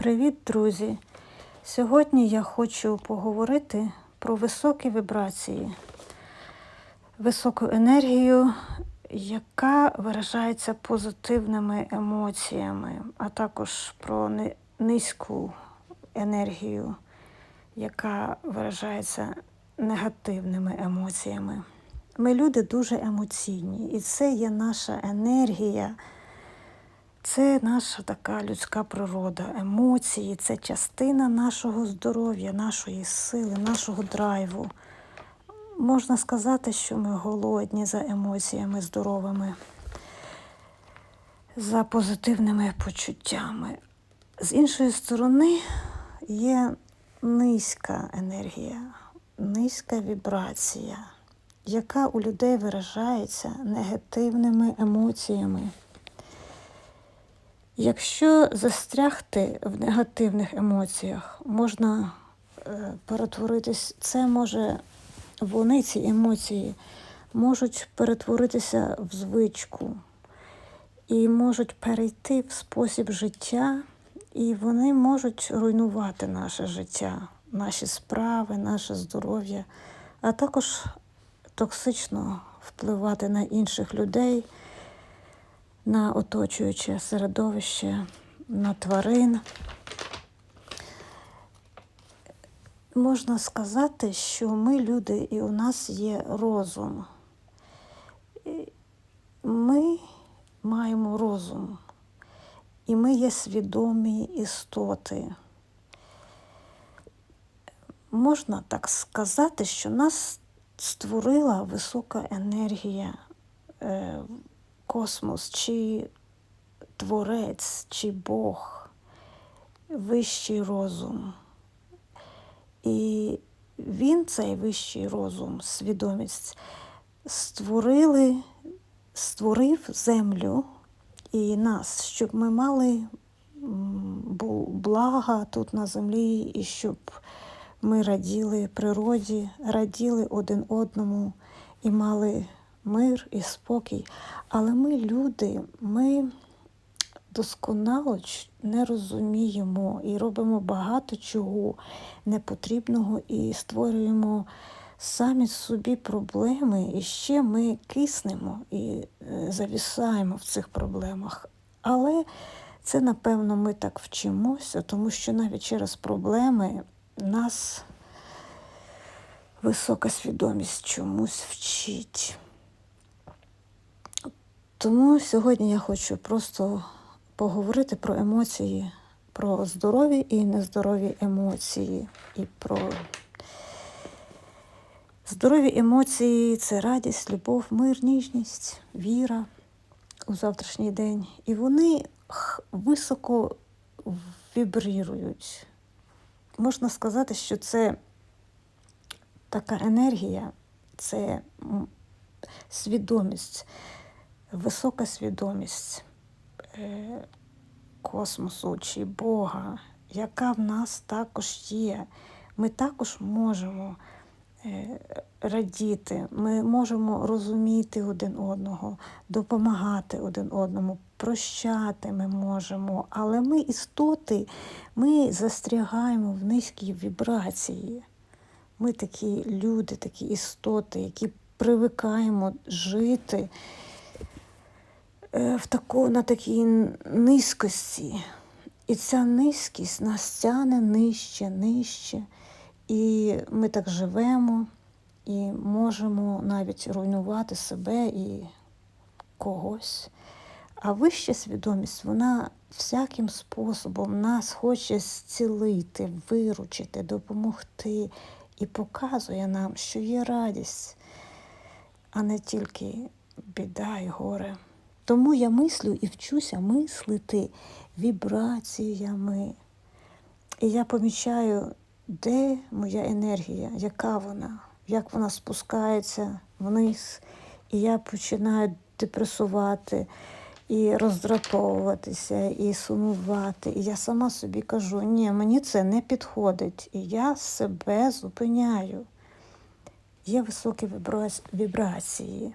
Привіт, друзі! Сьогодні я хочу поговорити про високі вібрації, високу енергію, яка виражається позитивними емоціями, а також про низьку енергію, яка виражається негативними емоціями. Ми люди дуже емоційні, і це є наша енергія. Це наша така людська природа. Емоції це частина нашого здоров'я, нашої сили, нашого драйву. Можна сказати, що ми голодні за емоціями здоровими, за позитивними почуттями. З іншої сторони, є низька енергія, низька вібрація, яка у людей виражається негативними емоціями. Якщо застрягти в негативних емоціях, можна е, перетворитись, це може, вони, ці емоції, можуть перетворитися в звичку і можуть перейти в спосіб життя, і вони можуть руйнувати наше життя, наші справи, наше здоров'я, а також токсично впливати на інших людей на оточуюче середовище, на тварин. Можна сказати, що ми люди і у нас є розум. Ми маємо розум, і ми є свідомі істоти. Можна так сказати, що нас створила висока енергія е, космос, чи творець, чи Бог, вищий розум. І він, цей вищий розум, свідомість, створили, створив землю і нас, щоб ми мали блага тут на землі, і щоб ми раділи природі, раділи один одному і мали мир і спокій. Але ми, люди, ми досконало не розуміємо і робимо багато чого непотрібного і створюємо самі собі проблеми, і ще ми киснемо і е, завісаємо в цих проблемах. Але це, напевно, ми так вчимося, тому що навіть через проблеми нас висока свідомість чомусь вчить. Тому сьогодні я хочу просто поговорити про емоції, про здорові і нездорові емоції, і про здорові емоції це радість, любов, мир, ніжність, віра у завтрашній день. І вони високо вібрірують. Можна сказати, що це така енергія, це свідомість, висока свідомість е, космосу чи Бога, яка в нас також є. Ми також можемо е, радіти, ми можемо розуміти один одного, допомагати один одному, прощати ми можемо, але ми істоти, ми застрягаємо в низькій вібрації. Ми такі люди, такі істоти, які привикаємо жити в таку, на такій низькості. І ця низькість нас тяне нижче, нижче. І ми так живемо і можемо навіть руйнувати себе і когось. А вища свідомість, вона всяким способом нас хоче зцілити, виручити, допомогти і показує нам, що є радість, а не тільки біда і горе. Тому я мислю і вчуся мислити вібраціями. І я помічаю, де моя енергія, яка вона, як вона спускається вниз. І я починаю депресувати, і роздратовуватися, і сумувати. І я сама собі кажу, ні, мені це не підходить. І я себе зупиняю. Є високі вібрації.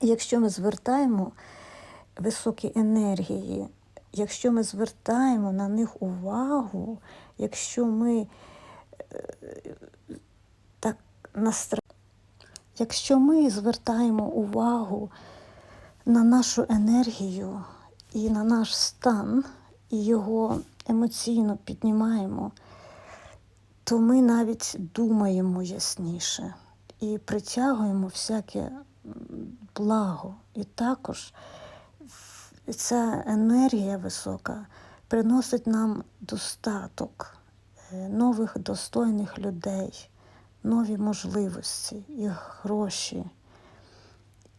Якщо ми звертаємо високі енергії якщо ми звертаємо на них увагу, якщо ми е, так настра... якщо ми звертаємо увагу на нашу енергію і на наш стан, і його емоційно піднімаємо, то ми навіть думаємо ясніше і притягуємо всяке благо. І також ця енергія висока приносить нам достаток, е, нових достойних людей, нові можливості і гроші.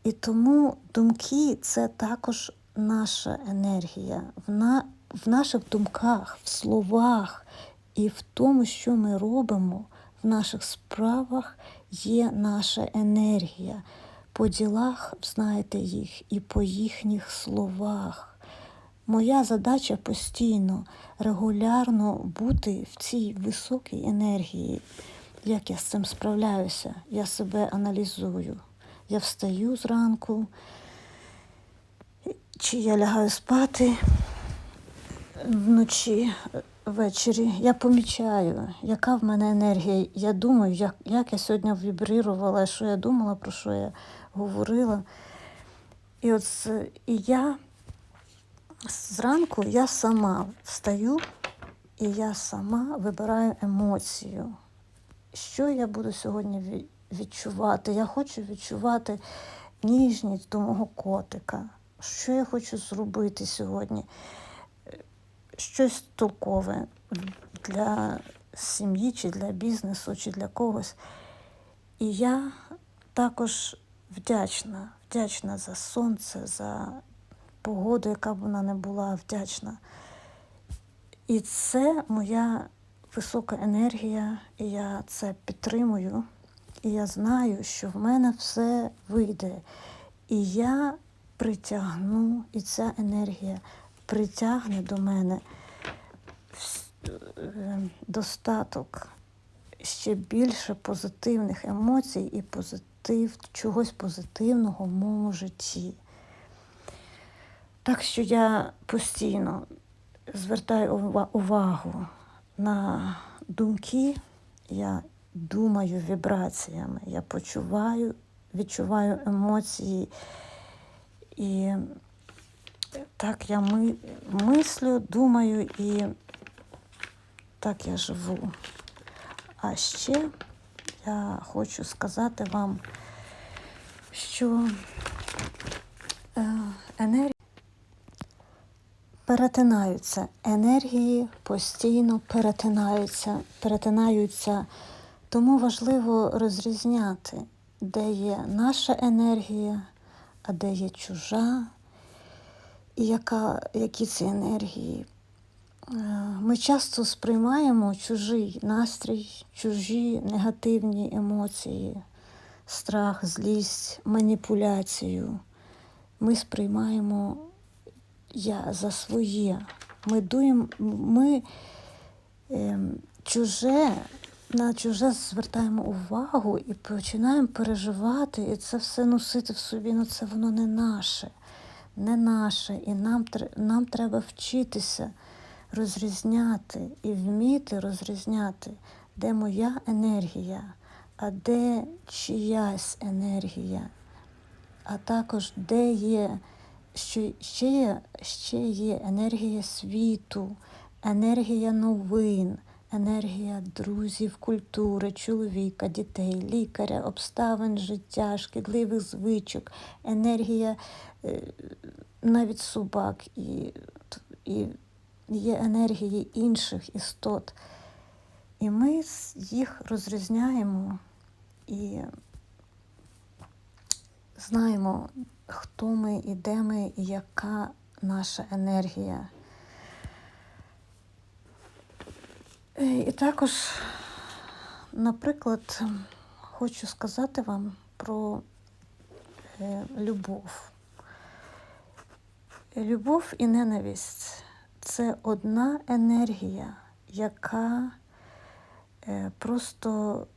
І тому думки це також наша енергія. В, на, в наших думках, в словах і в тому, що ми робимо, в наших справах є наша енергія. По ділах знаєте їх і по їхніх словах. Моя задача постійно, регулярно бути в цій високій енергії. Як я з цим справляюся? Я себе аналізую. Я встаю зранку, чи я лягаю спати вночі, ввечері. Я помічаю, яка в мене енергія. Я думаю, як, як я сьогодні вібрирувала, що я думала, про що я говорила. І от і я зранку я сама встаю і я сама вибираю емоцію. Що я буду сьогодні відчувати? Я хочу відчувати ніжність до мого котика. Що я хочу зробити сьогодні? Щось толкове для сім'ї, чи для бізнесу, чи для когось. І я також вдячна, вдячна за сонце, за погоду, яка б вона не була, вдячна. І це моя висока енергія, і я це підтримую. І я знаю, що в мене все вийде. І я притягну, і ця енергія притягне до мене е, достаток ще більше позитивних емоцій і позитив, чогось позитивного в моєму житті. Так що я постійно звертаю увагу на думки, я думаю вібраціями, я почуваю, відчуваю емоції. І так я ми, мислю, думаю і так я живу. А ще я хочу сказати вам, що е, енергія перетинаються. Енергії постійно перетинаються, перетинаються. Тому важливо розрізняти, де є наша енергія, а де є чужа, і яка, які ці енергії. Е, Ми часто сприймаємо чужий настрій, чужі негативні емоції, страх, злість, маніпуляцію. Ми сприймаємо я за своє. Ми дуємо, ми ем, чуже, на чуже звертаємо увагу і починаємо переживати, і це все носити в собі. Ну це воно не наше, не наше. І нам, нам треба вчитися розрізняти і вміти розрізняти, де моя енергія, а де чиясь енергія, а також де є що ще є, ще є енергія світу, енергія новин, енергія друзів, культури, чоловіка, дітей, лікаря, обставин життя, шкідливих звичок, енергія е, навіть собак і, і є енергії інших істот. І ми їх розрізняємо і знаємо, хто ми і де ми, і яка наша енергія. Е, І також, наприклад, хочу сказати вам про е, любов. Любов і ненависть це одна енергія, яка е, просто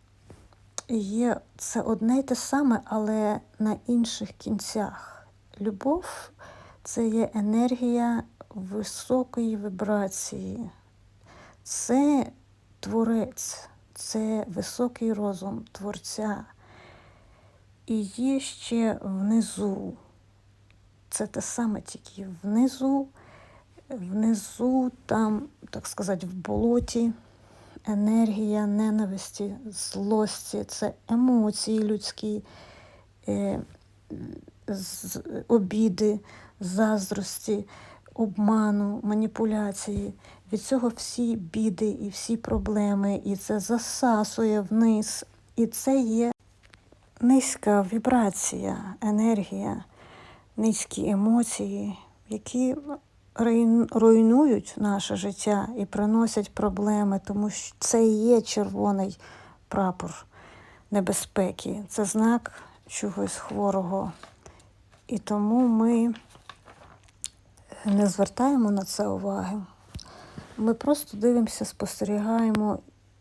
є це одне й те саме, але на інших кінцях. Любов це є енергія високої вібрації. Це творець, це високий розум Творця. І є ще внизу. Це те саме тільки внизу, внизу, там, так сказати, в болоті енергія ненависті, злості, це емоції людські, е, з- обіди, заздрості, обману, маніпуляції. Від цього всі біди і всі проблеми, і це засасує вниз. І це є низька вібрація, енергія, низькі емоції, які руйнують наше життя і приносять проблеми, тому що це і є червоний прапор небезпеки, це знак чогось хворого. І тому ми не звертаємо на це уваги. Ми просто дивимося, спостерігаємо,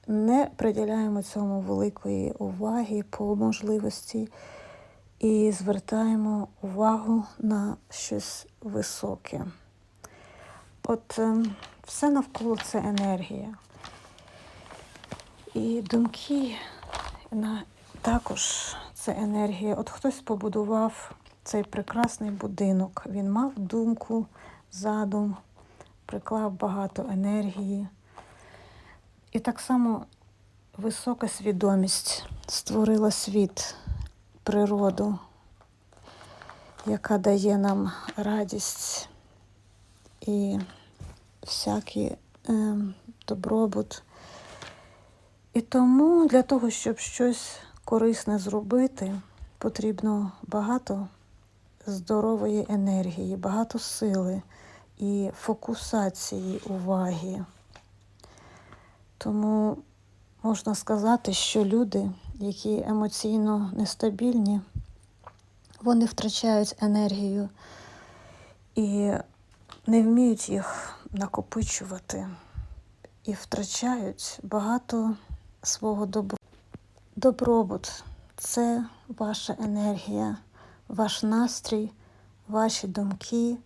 не приділяємо цьому великої уваги по можливості і звертаємо увагу на щось високе. От ем, все навколо це енергія. І думки також це енергія. От хтось побудував цей прекрасний будинок. Він мав думку, задум, приклав багато енергії. І так само висока свідомість створила світ, природу, яка дає нам радість і всякий е, добробут. І тому для того, щоб щось корисне зробити, потрібно багато здорової енергії, багато сили і фокусації уваги. Тому можна сказати, що люди, які емоційно нестабільні, вони втрачають енергію і не вміють їх накопичувати і втрачають багато свого добро. Добробут це ваша енергія, ваш настрій, ваші думки,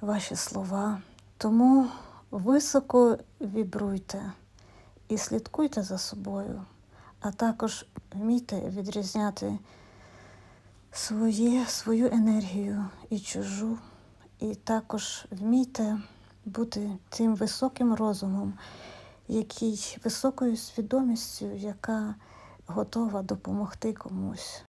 ваші слова. Тому високо вібруйте і слідкуйте за собою, а також вмійте відрізняти своє, свою енергію і чужу, і також вмійте бути тим високим розумом, який високою свідомістю, яка готова допомогти комусь.